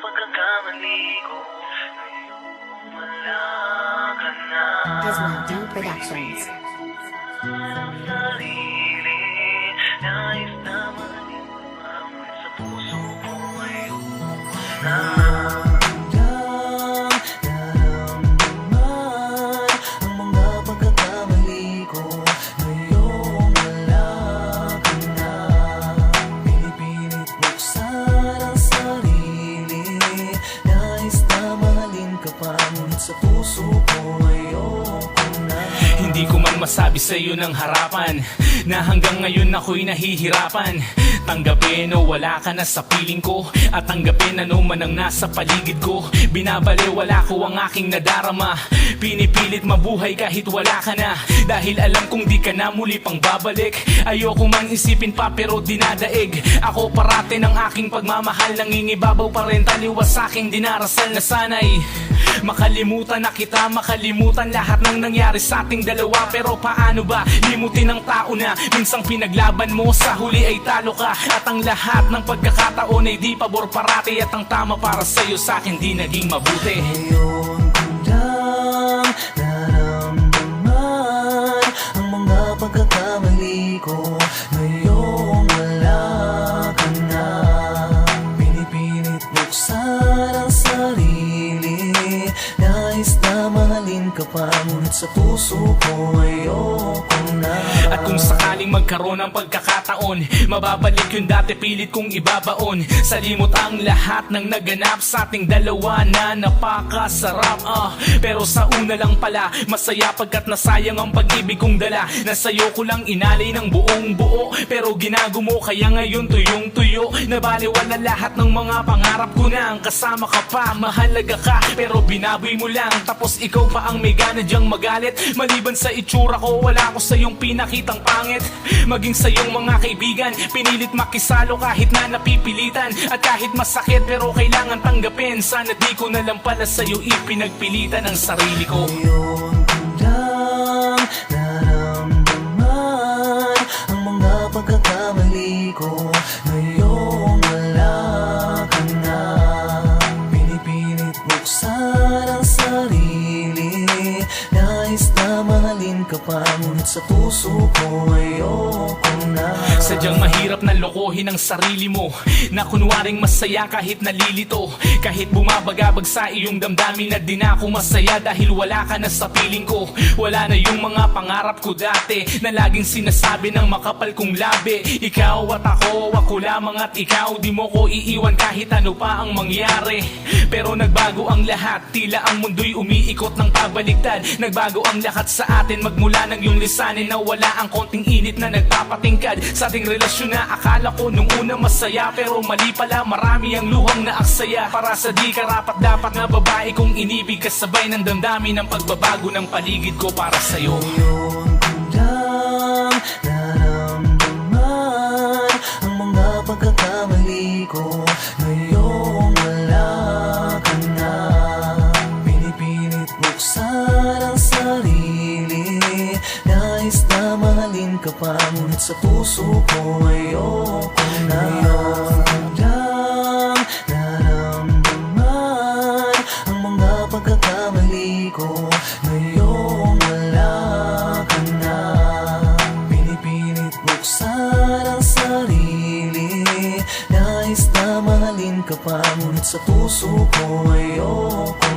pagkakamali ko Ngayong wala ka na SYD Productions. sarili Nais na malimang sa puso ko ngayon masabi sa iyo ng harapan Na hanggang ngayon ako'y nahihirapan. Tanggapin o wala ka na sa piling ko At tanggapin ano man ang nasa paligid ko. Binabali wala ko ang aking nadarama Pinipilit mabuhay kahit wala ka na. Dahil alam kong di ka na muli pang babalik. Ayoko man isipin pa pero dinadaig. Ako parate ng aking pagmamahal Nangingibabaw pa rin taliwas sa aking dinarasal na sanay Makalimutan na kita, makalimutan lahat ng nangyari sa ating dalawa. Pero paano ba, limutin ng tao na Minsang pinaglaban mo, sa huli ay talo ka At ang lahat ng pagkakataon ay di pabor parati. At ang tama para sa'yo sa akin di naging mabuti. Ngayon mahalin ka pa Ngunit sa puso ko ayoko na. At kung sakaling magkaroon ng pagkakataon Mababalik yung dati pilit kong ibabaon. Salimot ang lahat ng naganap sa ating dalawa na napakasarap ah. Pero sa una lang pala Masaya pagkat nasayang ang pag-ibig kong dala. Nasa'yo ko lang inalay ng buong buo Pero ginago mo kaya ngayon tuyong tuyo Nabaliwala lahat ng mga pangarap ko na Ang kasama ka pa, mahalaga ka Pero binaboy mo lang. Tapos ikaw pa ang may gana diyang magalit. Maliban sa itsura ko, wala ko sa iyong pinakitang pangit. Maging sa iyong mga kaibigan Pinilit makisalo kahit na napipilitan. At kahit masakit pero kailangan tanggapin. Sana di ko na lang pala sa iyo ipinagpilitan ang sarili ko. Ngayon lang naramdaman Ang mga pagkakamali ko. Ngayong wala ka na. Pinipilit buksan ang sarili Nais na mahalin ka pa Ngunit sa puso ko ayoko na Sadyang mahirap na lokohin ang sarili mo. Na kunwaring masaya kahit nalilito. Kahit bumabagabag sa iyong damdamin Na di ako masaya dahil wala ka na sa piling ko. Wala na yung mga pangarap ko dati Na laging sinasabi ng makapal kong labi. Ikaw at ako, ako lamang at ikaw. Di mo ko iiwan kahit ano pa ang mangyari. Pero nagbago ang lahat Tila ang mundo'y umiikot ng pabaligtad Nagbago ang lahat sa atin Magmula ng iyong lisanin na wala ang konting init na nagpapatingkad. Sa ating relasyon na akala ko nung una masaya Pero mali pala marami ang luhang na aksaya. Para sa di karapat dapat na babae kong inibig Kasabay ng damdamin ng pagbabago ng paligid ko para sa'yo. Ngayon ko lang Nais na mahalin ka pa Ngunit sa puso ko ayoko na. Ngayon ko lang naramdaman Ang mga pagkakamali ko. Ngayong wala ka na. Pinipilit buksan ang sarili. Nais na mahalin ka pa Ngunit sa puso ko ayoko